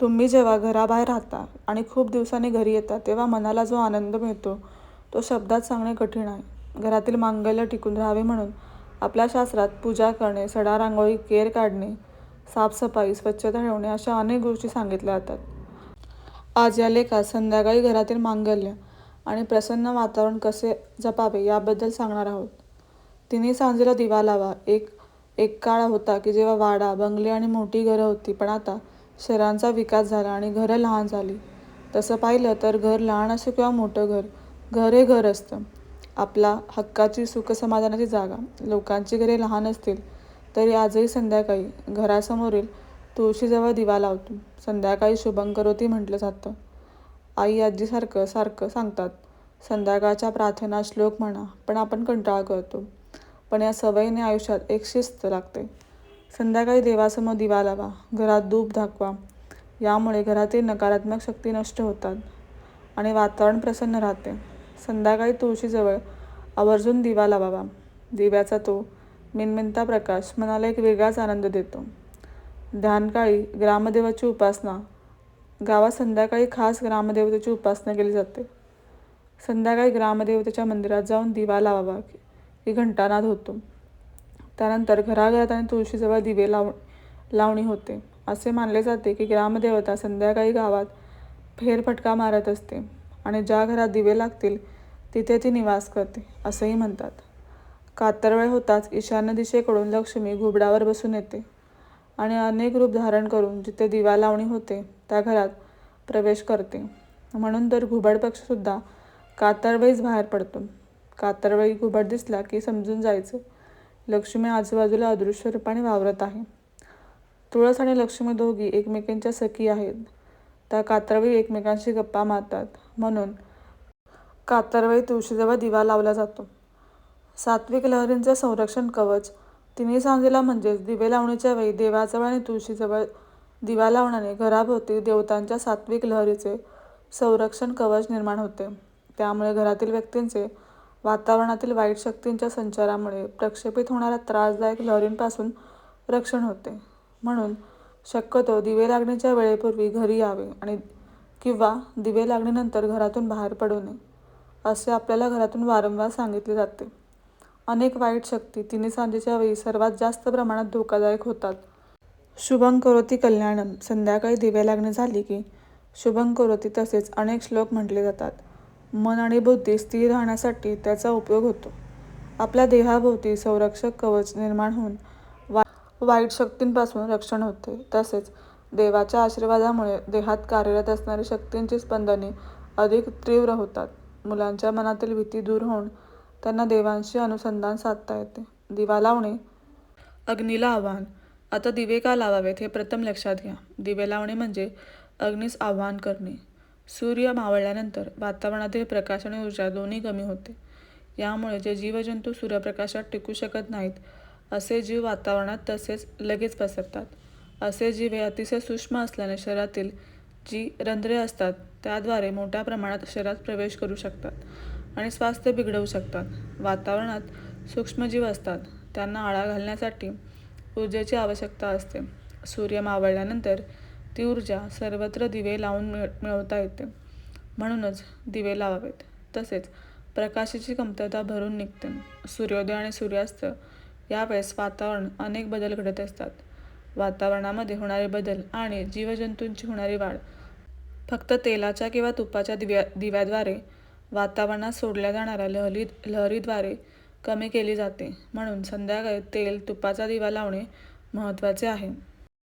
तुम्ही जेव्हा घराबाहेर राहता आणि खूप दिवसांनी घरी येता तेव्हा मनाला जो आनंद मिळतो तो शब्दात सांगणे कठीण आहे. घरातील मांगल्य टिकून राहावे म्हणून आपल्या शास्त्रात पूजा करणे सडा रांगोळी केर काढणे साफसफाई स्वच्छता ठेवणे अशा अनेक गोष्टी सांगितल्या जातात. आज या लेखात संध्याकाळी घरातील मांगल्य आणि प्रसन्न वातावरण कसे जपावे याबद्दल सांगणार आहोत. तिन्ही सांजेला दिवा लावा. एक एक काळ होता की जेव्हा वाडा बंगले आणि मोठी घरं होती पण आता शहरांचा विकास झाला आणि घरं लहान झाली. तसं पाहिलं तर घर लहान असो किंवा मोठं घर घर हे घर असतं. आपला हक्काची सुखसमाधानाची जागा. लोकांची घरे लहान असतील तरी आजही संध्याकाळी घरासमोरील तुळशीजवळ दिवा लावतो. संध्याकाळी शुभंकरोती म्हटलं जातं. आई आजीसारखं सारखं सांगतात संध्याकाळच्या प्रार्थना श्लोक म्हणा पण आपण कंटाळा करतो. पण या सवयीने आयुष्यात एक शिस्त लागते. संध्याकाळी देवासमोर दिवा लावा. घरात धूप दाखवा यामुळे घरातील नकारात्मक शक्ती नष्ट होतात आणि वातावरण प्रसन्न राहते. संध्याकाळी तुळशीजवळ आवर्जून दिवा लावावा. दिव्याचा तो मिनमिनता प्रकाश मनाला एक वेगळाच आनंद देतो. ध्यानकाळी ग्रामदेवाची उपासना. गावात संध्याकाळी खास ग्रामदेवतेची उपासना केली जाते. संध्याकाळी ग्रामदेवतेच्या मंदिरात जाऊन दिवा लावावा. की घंटानाद होतो. त्यानंतर घराघरात आणि तुळशीजवळ दिवे लाव लावणी होते. असे मानले जाते की ग्रामदेवता संध्याकाळी गावात फेरफटका मारत असते आणि ज्या घरात दिवे लागतील तिथे ती निवास करते असंही म्हणतात. कातरवेळ होताच ईशान्य दिशेकडून लक्ष्मी घुबडावर बसून येते आणि अनेक रूप धारण करून जिथे दिवा लावणी होते त्या घरात प्रवेश करते. म्हणून तर घुबड पक्षीसुद्धा कातरवेळीच बाहेर पडतो. कातरवेळी घुबड दिसला की समजून जायचं लक्ष्मी आजूबाजूला अदृश्य रूपाने वावरत आहे. तुळस आणि लक्ष्मी दोघी एकमेकांच्या सखी आहेत. त्या कातरवेळी एकमेकांशी गप्पा मारतात. म्हणून कातरवेळी तुळशीजवळ दिवा लावला जातो. सात्विक लहरींचे संरक्षण कवच तिन्ही सांजेला म्हणजेच दिवे लावण्याच्या वेळी देवाजवळ आणि तुळशीजवळ दिवा लावण्याने घराभोवती देवतांच्या सात्विक लहरीचे संरक्षण कवच निर्माण होते. त्यामुळे घरातील व्यक्तींचे वातावरणातील वाईट शक्तींच्या संचारामुळे प्रक्षेपित होणाऱ्या त्रासदायक लहरींपासून रक्षण होते. म्हणून शक्यतो दिवे लागण्याच्या वेळेपूर्वी घरी यावे आणि किंवा दिवे लागणीनंतर घरातून बाहेर पडू नये असे आपल्याला घरातून वारंवार सांगितले जाते. अनेक वाईट शक्ती तिन्ही सांजेच्या वेळी सर्वात जास्त प्रमाणात धोकादायक होतात. शुभं करोती कल्याणम संध्याकाळी दिवे लागणे झाली की शुभं करोती तसेच अनेक श्लोक म्हटले जातात. मन आणि बुद्धी स्थिर राहण्यासाठी त्याचा उपयोग होतो. आपल्या देहाभोवती संरक्षक कवच निर्माण होऊन वा वाईट शक्तींपासून रक्षण होते. तसेच देवाच्या आशीर्वादामुळे देहात कार्यरत असणारी शक्तींची स्पंदने अधिक तीव्र होतात. मुलांच्या मनातील भीती दूर होऊन त्यांना देवांशी अनुसंधान साधता येते. दिवा लावणे अग्नीला आव्हान. आता दिवे का लावावेत हे प्रथम लक्षात घ्या. दिवे लावणे म्हणजे अग्नीस आव्हान करणे. सूर्य मावळल्यानंतर वातावरणातील प्रकाश आणि ऊर्जा दोन्ही कमी होते. यामुळे जे जीवजंतू सूर्यप्रकाशात टिकू शकत नाहीत असे जीव वातावरणात तसेच लगेच पसरतात. असे जीव हे अतिशय सूक्ष्म असल्याने शरीरातील जी रंध्रे असतात त्याद्वारे मोठ्या प्रमाणात शरीरात प्रवेश करू शकतात आणि स्वास्थ्य बिघडवू शकतात. वातावरणात सूक्ष्मजीव असतात त्यांना आळा घालण्यासाठी ऊर्जेची आवश्यकता असते. सूर्य मावळल्यानंतर ती ऊर्जा सर्वत्र दिवे लावून मिळ मिळवता येते. म्हणूनच दिवे लावावेत. तसेच प्रकाशाची कमतरता भरून निघते. सूर्योदय आणि सूर्यास्त यावेळेस वातावरण अनेक बदल घडत असतात. वातावरणामध्ये होणारे बदल आणि जीवजंतूंची होणारी वाढ फक्त तेलाच्या किंवा तुपाच्या दिव्या दिव्याद्वारे वातावरणात सोडल्या जाणाऱ्या लहरी लहरीद्वारे कमी केली जाते. म्हणून संध्याकाळी तेल तुपाचा दिवा लावणे महत्त्वाचे आहे.